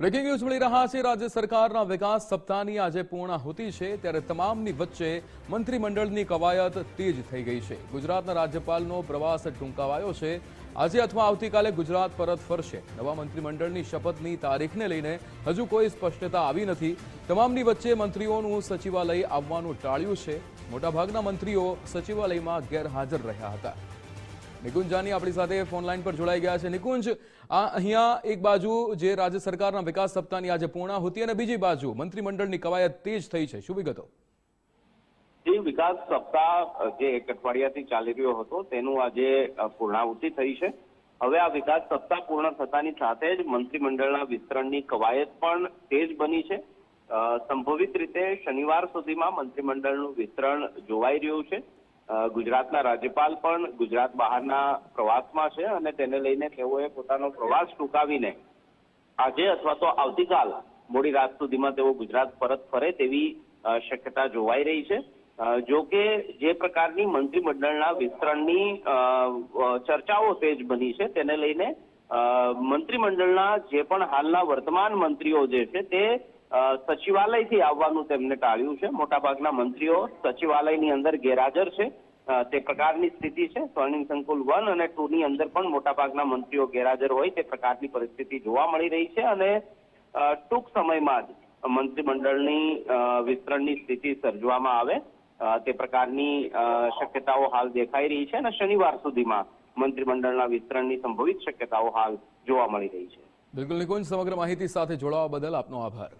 Breaking news મળી રહ્યા છે. રાજ્ય સરકારના વિકાસ સપ્તાહની આજે પૂર્ણાહુતિ છે. ત્યારે તમામની વચ્ચે મંત્રીમંડળની કવાયત તેજ થઈ ગઈ છે. ગુજરાતના રાજ્યપાલનો પ્રવાસ ટૂંકાવાયો છે. આજે અથવા આવતીકાલે ગુજરાત પરત ફરશે. નવા મંત્રીમંડળની શપથની તારીખને લઈને હજુ કોઈ સ્પષ્ટતા આવી નથી. તમામની વચ્ચે મંત્રીઓનું સચિવાલય આવવાનું ટાળ્યું છે. મોટાભાગના મંત્રીઓ સચિવાલયમાં ગેરહાજર રહ્યા હતા. નિકુંજ જાની આપણી સાથે ફોન લાઈન પર જોડાઈ ગયા છે. નિકુંજ, આ અહીંયા એક બાજુ જે રાજ્ય સરકારના વિકાસ સપ્તાહની આજે પૂર્ણાહુતિ અને બીજી બાજુ મંત્રીમંડળની કવાયત તેજ થઈ છે. શું વિગતો? જે વિકાસ સપ્તાહ, જે એક અઠવાડિયાથી ચાલી રહ્યો હતો, તેનું આજે પૂર્ણાહુતિ થઈ છે. હવે આ વિકાસ સપ્તાહ પૂર્ણ થતાની સાથે જ મંત્રીમંડળના વિસ્તરણની કવાયત પણ તેજ બની છે. સંભવિત રીતે શનિવાર સુધીમાં મંત્રીમંડળનું વિસ્તરણ જોવાઈ રહ્યું છે. ગુજરાતના રાજ્યપાલ પણ ગુજરાત બહારના પ્રવાસમાં છે અને તેને લઈને તેઓએ પોતાનો પ્રવાસ ટૂંકાવીને આજે અથવા તો આવતીકાલ મોડી રાત સુધીમાં તેઓ ગુજરાત પરત ફરે તેવી શક્યતા જોવાઈ રહી છે. જો કે જે પ્રકારની મંત્રીમંડળના વિસ્તરણની ચર્ચાઓ તેજ બની છે, તેને લઈને મંત્રીમંડળના જે પણ હાલના વર્તમાન મંત્રીઓ જે છે તે સચિવાલયથી આવવાનું તેમને ટાળ્યું છે. મોટાભાગના મંત્રીઓ સચિવાલયની અંદર ગેરહાજર છે. તે પ્રકારની સ્થિતિ છે. સ્વર્ણિમ સંકુલ વન અને ટુ ની અંદર પણ મોટાભાગના મંત્રીઓ ગેરહાજર હોય તે પ્રકારની પરિસ્થિતિ જોવા મળી રહી છે અને ટૂંક સમયમાં જ મંત્રીમંડળની વિસ્તરણની સ્થિતિ સર્જવામાં આવે. તે પ્રકારની શક્યતાઓ હાલ દેખાઈ રહી છે અને શનિવાર સુધીમાં મંત્રીમંડળના વિસ્તરણની સંભવિત શક્યતાઓ હાલ જોવા મળી રહી છે. બિલકુલ નિકુંજ, સમગ્ર માહિતી સાથે જોડાવા બદલ આપનો આભાર.